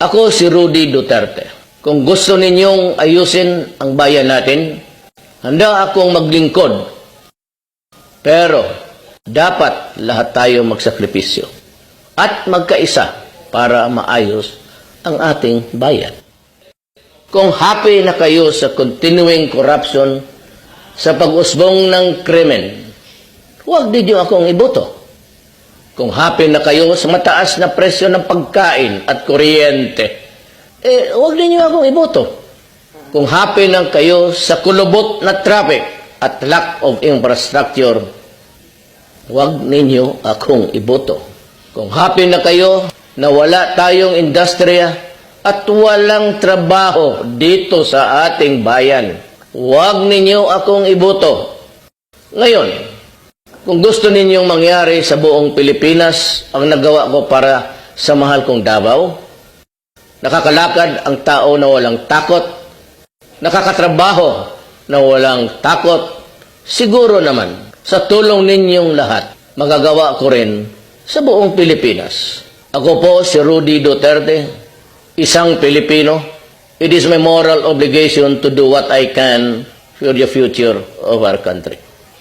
Ako si Rudy Duterte. Kung gusto ninyong ayusin ang bayan natin, handa akong maglingkod. Pero dapat lahat tayo magsakripisyo at magkaisa para maayos ang ating bayan. Kung happy na kayo sa continuing corruption sa pag-usbong ng krimen, huwag ninyo akong iboto. Kung happy na kayo sa mataas na presyo ng pagkain at kuryente, eh, huwag ninyo akong iboto. Kung happy na kayo sa kulubot na traffic at lack of infrastructure, huwag ninyo akong iboto. Kung happy na kayo na wala tayong industriya at walang trabaho dito sa ating bayan, huwag ninyo akong iboto. Ngayon, kung gusto ninyong mangyari sa buong Pilipinas ang nagawa ko para sa mahal kong Davao, nakakalakad ang tao na walang takot, nakakatrabaho na walang takot, siguro naman sa tulong ninyong lahat, magagawa ko rin sa buong Pilipinas. Ako po si Rudy Duterte, isang Pilipino. It is my moral obligation to do what I can for the future of our country.